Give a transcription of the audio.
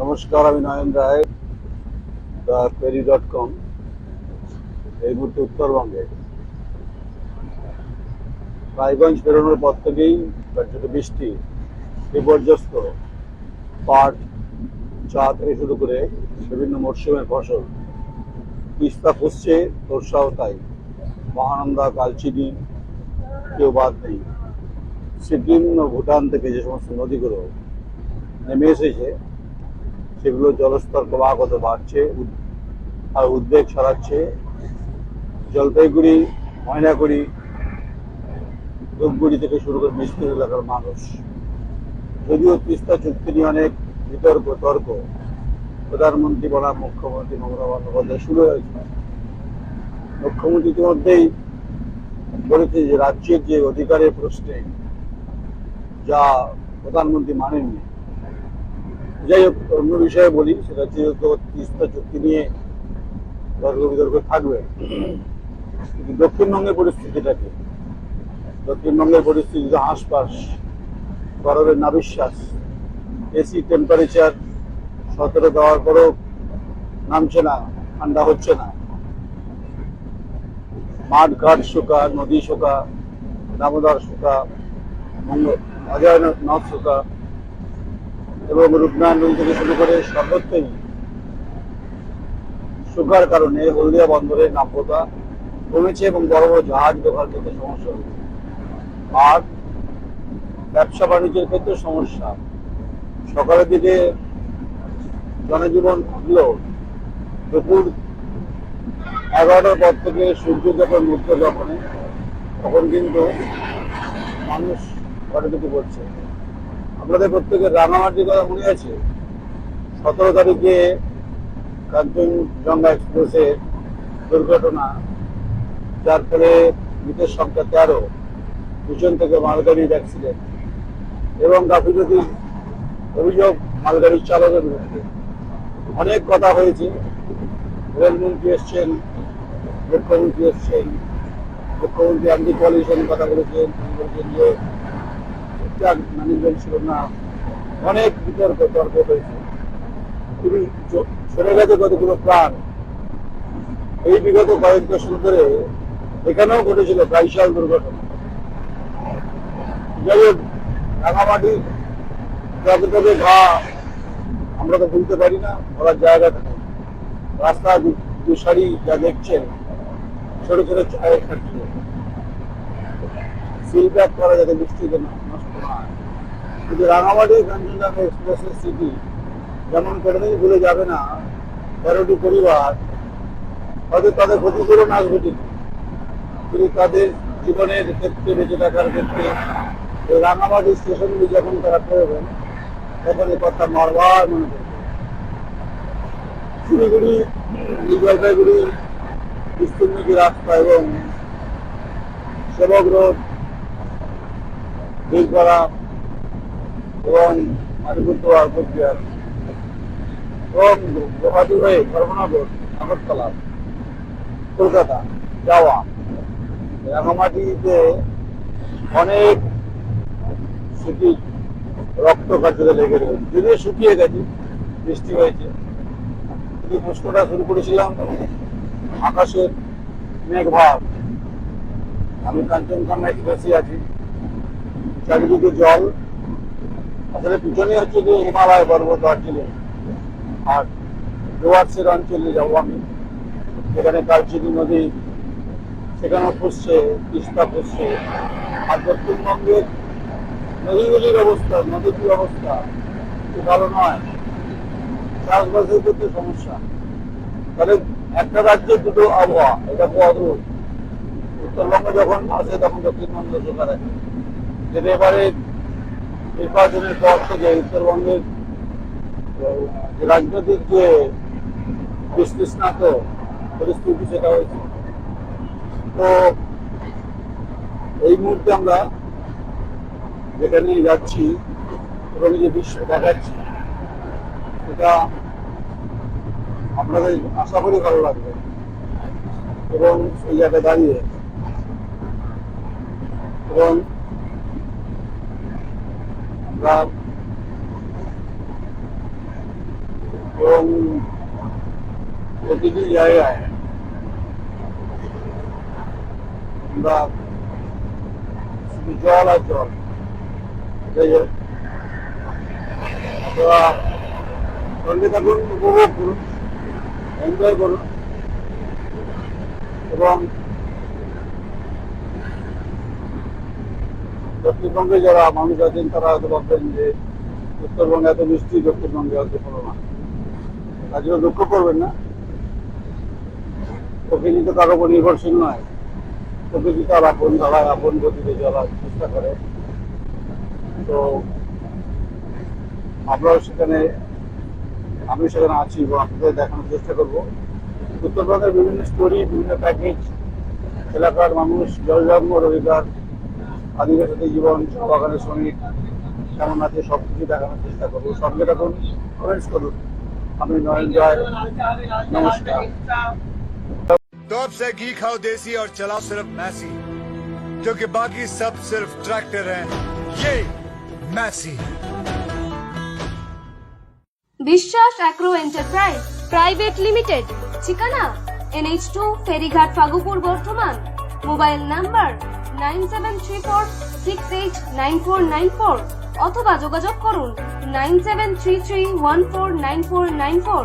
নমস্কার, আমি Nayan Roy the peri dot com. এই মুহূর্তে উত্তরবঙ্গে। রায়গঞ্জ বেরোনোর পর থেকেই কার্যত বৃষ্টি বিপর্যস্ত। পাট, চা থেকে শুরু করে বিভিন্ন মরশুমের ফসল। তিস্তা ফুসছে তোরসাও তাই। মহানন্দা, কালচিনি, কেউ বাদ নেই। সিকিম ও ভুটান থেকে যে সমস্ত নদীগুলো নেমে এসেছে সেগুলো জলস্তর ক্রমাগত বাড়ছে আর উদ্বেগ ছড়াচ্ছে। জলপাইগুড়ি, ময়নাগুড়ি, ধূপগুড়ি থেকে শুরু করে মিষ্টির এলাকার মানুষ। যদিও তিস্তা চুক্তি নিয়ে অনেক বিতর্ক, তর্ক। প্রধানমন্ত্রী বনাম মুখ্যমন্ত্রী মমতা বন্দ্যোপাধ্যায় শুরু হয়েছে। মুখ্যমন্ত্রী ইতিমধ্যেই বলেছে যে রাজ্যের যে অধিকারের প্রশ্নে যা প্রধানমন্ত্রী মানেননি যাই হোক অন্য বিষয়ে বলি, সেটা হচ্ছে তিস্তা চুক্তি নিয়ে তর্ক বিতর্ক থাকবে, কিন্তু দক্ষিণবঙ্গের পরিস্থিতিটা কি দক্ষিণবঙ্গের পরিস্থিতি তো হাঁসপাস গরমের নাবিশ্বাস এসি টেম্পারেচার সতেরো দেওয়ার পরেও নামছে না, ঠান্ডা হচ্ছে না। মাঠ ঘাট শুকা, নদী শুকা, দামোদর শুকা অজয় নদ শুকা এবং রূপনারায়ণ নদী থেকে শুরু করে সর্বত্রই শুকার কারণে হলদিয়া বন্দরের নাব্যতা কমেছে এবং বড় বড় জাহাজ দোকান করতে সমস্যা আর ব্যবসা বাণিজ্যের ক্ষেত্রে সমস্যা। সকালের দিকে জনজীবন থাকলেও দুপুর এগারোটার পর থেকে সূর্য যখন মুক্ত যখন তখন কিন্তু মানুষ ঘরে ঢুকে পড়ছে আপনাদের প্রত্যেকের রাঙামাটির কথা মনে আছে? সতেরো তারিখে কাঞ্চনজঙ্ঘা এক্সপ্রেসে দুর্ঘটনা, যার ফলে মৃতের সংখ্যা তেরো পিছন থেকে মালগাড়ির অ্যাক্সিডেন্ট এবং গাফিলতির অভিযোগ মালগাড়ির চালকের বিরুদ্ধে অনেক কথা হয়েছে। রেলমন্ত্রী এসছেন, মুখ্যমন্ত্রী এসছেন, মুখ্যমন্ত্রী অ্যান্টি কথা বলেছেন, তিনি বলেছেন যে ঠিকঠাক ম্যানেজমেন্ট ছিল না। অনেক বিতর্ক, তর্ক হয়েছে। চ- সরে গেছে কতগুলো প্রাণ। এই বিগত কয়েক দশক ধরে এখানেও ঘটেছিল বাইশাল দুর্ঘটনা। যাই হোক, রাঙামাটি তবে তবে ঘা আমরা তো ভুলতে পারি না, বলার জায়গাটা নেই। রাস্তা দুসারি যা দেখছেন ছোট ছোট চায়ের ফ্যাক্টরি সিল প্যাক করা যাতে বৃষ্টিতে না- কিন্তু রাঙামাটি কাঞ্চনজঙ্ঘা এক্সপ্রেসের স্মৃতি যেমন কোনোদিন ভুলে যাবে না তেরোটি পরিবার, হয়তো তাদের ক্ষতিপূরণ আসবে ঠিক কিন্তু তাদের জীবনের ক্ষেত্রে বেঁচে থাকার ক্ষেত্রে এই রাঙামাটি স্টেশনগুলি যখন তারা করবেন তখন এই কথা মারবার মনে করবে শিলিগুড়ি নিউ জলপাইগুড়ি বিস্তীর্ণী রাস্তা এবং সেবক রোড বীরপাড়া এবং আলিপুরদুয়ার কোচবিহার এবং গুয়াহাটি হয়ে ধর্মনগর, আগরতলা, কলকাতা যাওয়া। রাঙামাটিতে অনেক স্মৃতি রক্ত কার্যতে লেগে রয়েছে যদিও শুকিয়ে গেছে, বৃষ্টি হয়েছে। কিন্তু প্রশ্নটা শুরু করেছিলাম, আকাশের মেঘভাব। আমি কাঞ্চনজঙ্ঘা এক্সপ্রেসে আছি। চারিদিকে জল আসলে পিছনে হচ্ছে যে হিমালয় পর্বত দার্জিলিং। আর ডুয়ার্সের অঞ্চলে যাব আমি। সেখানে দার্জিলিং নদী, সেখানেও ফুসছে তিস্তা ফুসছে আর দক্ষিণবঙ্গের নদীগুলির অবস্থা, নদীটির অবস্থা ভালো নয়। চাষবাসের ক্ষেত্রে সমস্যা। তাহলে একটা রাজ্যের দুটো আবহাওয়া, এটা খুব অদ্ভুত। উত্তরবঙ্গ যখন আসে, তখন দক্ষিণবঙ্গ শুকা থাকে কিন্তু এবারে নির্বাচনের পর থেকে উত্তরবঙ্গের রাজনৈতিক যে বিশ্লেষণাত পরিস্থিতি সেটা হয়েছে। তো এই মুহূর্তে আমরা যেখানে যাচ্ছি এবং যে দৃশ্য দেখাচ্ছি, সেটা আপনাদের আশা করি ভালো লাগবে এবং সেই জায়গায় দাঁড়িয়ে এবং আমরা এবং প্রতিটি জায়গায় আমরা শুধু জল আর জল সঙ্গে থাকুন উপভোগ করুন এনজয় করুন এবং দক্ষিণবঙ্গে যারা মানুষ আছেন, তারা হয়তো ভাববেন যে উত্তরবঙ্গে এত বৃষ্টি দক্ষিণবঙ্গে হয়তো হলো না। তার দুঃখ করবেন না। প্রকৃতি তো কারও উপর নির্ভরশীল নয়। প্রকৃতি তার আপন ধারায়, আপন গতিতে চলার চেষ্টা করে? তো আমরাও সেখানে, আমি সেখানে আছি এবং আপনাদের দেখানোর চেষ্টা করব। উত্তরবঙ্গের বিভিন্ন স্টোরি বিভিন্ন প্যাকেজ এলাকার মানুষ জলজন্ম রোজগার আদিবাসী জীবন চা বাগানের শ্রমিক কেমন আছে সব কিছু দেখানোর চেষ্টা করবো সঙ্গে থাকুন কমেন্টস করুন আমি নয়ন জয় নমস্কার तो अब से घी खाओ देसी और चलाओ सिर्फ मैसी क्योंकि बाकी सब सिर्फ ट्रैक्टर हैं ये Massey Biswas agro enterprise private limited ঠিকানা এনএইচ টু ফেরিঘাট Fagupur Bardhaman Mobile number nine seven three four six eight nine four nine four অথবা যোগাযোগ করুন nine seven three three one four nine four nine four.